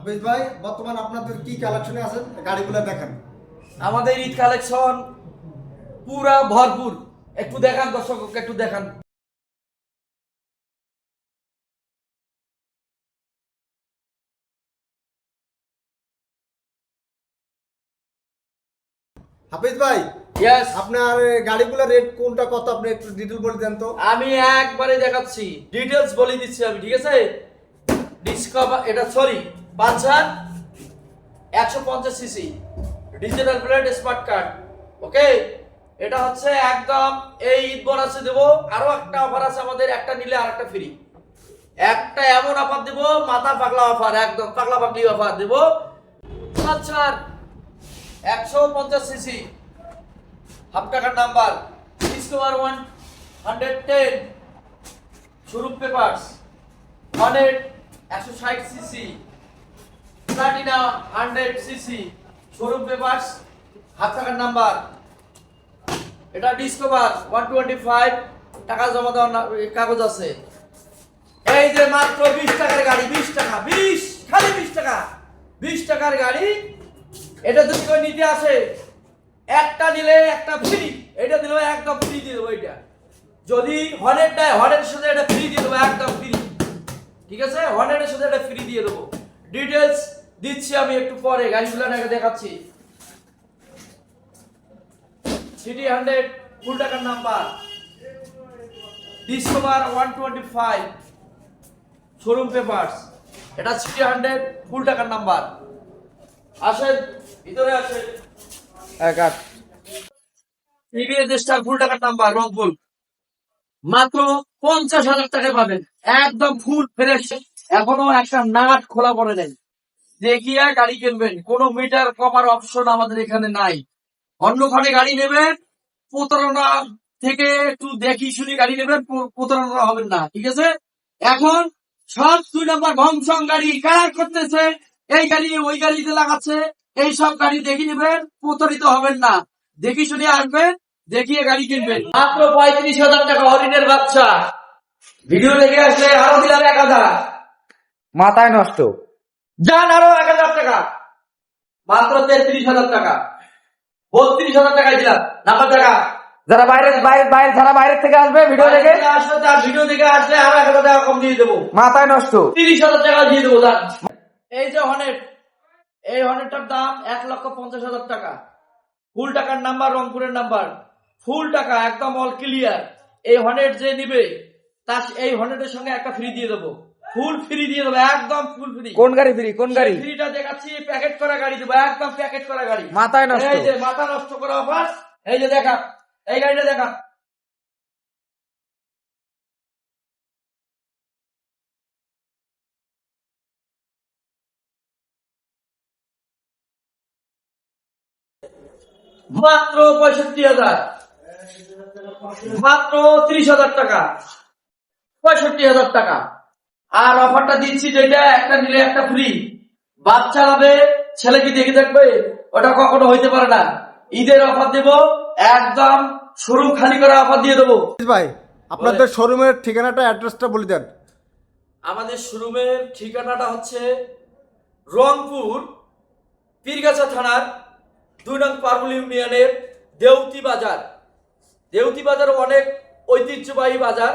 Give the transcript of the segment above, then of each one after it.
হাফিজ ভাই বর্তমান আপনাদের কি কালেকশনে আছেন? গাড়িগুলো দেখেন। আমাদের ঈদ কালেকশন পুরা ভরপুর। একটু দেখান দর্শককে একটু দেখান। হাফিজ ভাই ইয়েস আপনার গাড়িগুলোর রেট কোনটা কত আপনি একটু ডিটেল বলে দেন তো। আমি একবারে দেখাচ্ছি। ডিটেলস বলে দিচ্ছি আমি ঠিক আছে? ডিসকভার এটা সরি পালসার একশো পঞ্চাশ CC digital plate smart card okay এটা হচ্ছে একদম এই ঈদ বোনাসে দেবো। আরও একটা অফার আছে আমাদের, একটা নিলে আর একটা ফ্রি একটা এমন অফার দেবো, মাথা পাগলা অফার একদম পাগলা পাগলি অফার দেবো। পালসার একশো পঞ্চাশ সিসি হাফ টাকার number Discover one hundred ten showroom papers hundred একশো ষাট CC Platina hundred CC showroom papers half টাকার নাম্বার এটা ডিসকভার ওয়ান টোয়েন্টি ফাইভ টাকা জমা দেওয়ার কাগজ আছে। এই যে মাত্র বিশ টাকার গাড়ি, বিশ টাকা, বিশ, খালি বিশ টাকা। বিশ টাকার গাড়ি, এটা যদি কেউ নিতে আসে, একটা নিলে একটা ফ্রি এটা দিলেও একদম ফ্রি দিয়ে দেবো এটা যদি হর্নেট দেয় হর্নেটের সাথে এটা ফ্রি দিয়ে দেবো, একদম ফ্রি ঠিক আছে? হর্নেটের সাথে এটা ফ্রি দিয়ে দেবো। ডিটেলস দিচ্ছি আমি একটু পরে গাড়িগুলো আগে দেখাচ্ছি। সিটি হান্ড্রেড ফুল টাকার number Discover one twenty five showroom papers এটা সিটি হান্ড্রেড ফুল টাকার নাম্বার আসেন ভিতরে আসেন। টিভিএস স্টার ফুল টাকার নাম্বার রংপুর। মাত্র পঞ্চাশ হাজার টাকা পাবেন। একদম ফুল ফ্রেশ এখনও একটা নাট খোলা পড়ে নেই। দেখিয়া গাড়ি কিনবেন? কোনো মিটার কমার অপশন আমাদের এখানে নাই। অন্যখানে গাড়ি নেবেন প্রতারণা থেকে একটু দেখি শুনি গাড়ি নেবেন প্রতারণা হবেন না ঠিক আছে? এখন সব দুই নম্বর ভংসং গাড়ি কারা করতেছে? এই গাড়ি ওই গাড়িতে লাগাচ্ছে। এই সব গাড়ি দেখে নেবেন প্রতারিত হবেন না। দেখি শুনে আসবেন দেখিয়ে গাড়ি কিনবেন। মাত্র পঁয়ত্রিশ হাজার টাকা হরিণের বাচ্চা। ভিডিও দেখে আসলে আরও দিলাম এক হাজার। মাথায় নষ্ট। যান আরও এক হাজার টাকা। মাত্র তেত্রিশ হাজার টাকা। বত্রিশ হাজার টাকায় দিলাম। নাম্বার টাকা। যারা বাইরে বাইরে বাইরে যারা বাইরে থেকে আসবে ভিডিও দেখে আসলে তার ভিডিও দেখে আসলে আরও এক হাজার টাকা কম দিয়ে দেবো। মাথায় নষ্ট। তিরিশ হাজার টাকা দিয়ে দেবো যান। এই যে হনেট এই হনেটটার দাম এক লক্ষ পঞ্চাশ হাজার টাকা। ফুল টাকার নাম্বার রংপুরের নাম্বার। ফুল টাকা একদম অল ক্লিয়ার এই হনেট যে নিবে তার এই হনেটের সঙ্গে একটা ফ্রি দিয়ে দেবো। ফুল ফ্রি দিয়ে দেবো একদম ফুল ফ্রি কোন গাড়ি ফ্রি কোন গাড়ি? ফ্রিটা দেখাচ্ছি প্যাকেট করা গাড়ি দেবো একদম প্যাকেট করা গাড়ি। মাথায় নষ্ট। এই যে মাথা নষ্ট করা অফার এই যে দেখা এই গাড়িটা দেখা। মাত্র পঁয়ষট্টি হাজার। মাত্র ত্রিশ হাজার টাকা। পঁয়ষট্টি হাজার টাকা। আর অফারটা দিচ্ছি যেটা একটা নিলে একটা ফ্রি বাচ্চা হবে ছেলে কি দেখে দেখবে? ওটা কখনো হইতে পারে না। ঈদের অফার দেব একদম শোরুম খালি করে অফার দিয়ে দেবো। ভাই আপনাদের শোরুমের ঠিকানাটা অ্যাড্রেসটা বলে দেন। আমাদের শোরুমের ঠিকানাটা হচ্ছে রংপুর পীরগাছা থানার দুই নং পারুল ইউনিয়নের দেউতি বাজার। দেউতি বাজার অনেক ঐতিহ্যবাহী বাজার।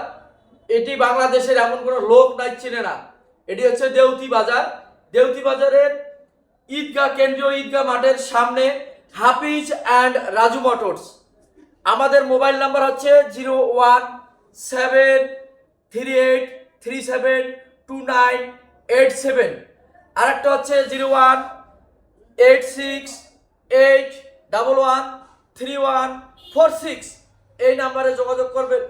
এটি বাংলাদেশের এমন কোনো লোক নাই, চেনে না। এটি হচ্ছে দেউতি বাজার। দেউতি বাজারের ঈদগাহ, কেন্দ্রীয় ঈদগাহ মাঠের সামনে হাফিজ অ্যান্ড রাজু মোটরস। আমাদের মোবাইল নাম্বার হচ্ছে zero one seven three eight three seven two nine eight seven. আরেকটা হচ্ছে zero one eight six eight double one three one four six. এই নাম্বারে যোগাযোগ করবেন।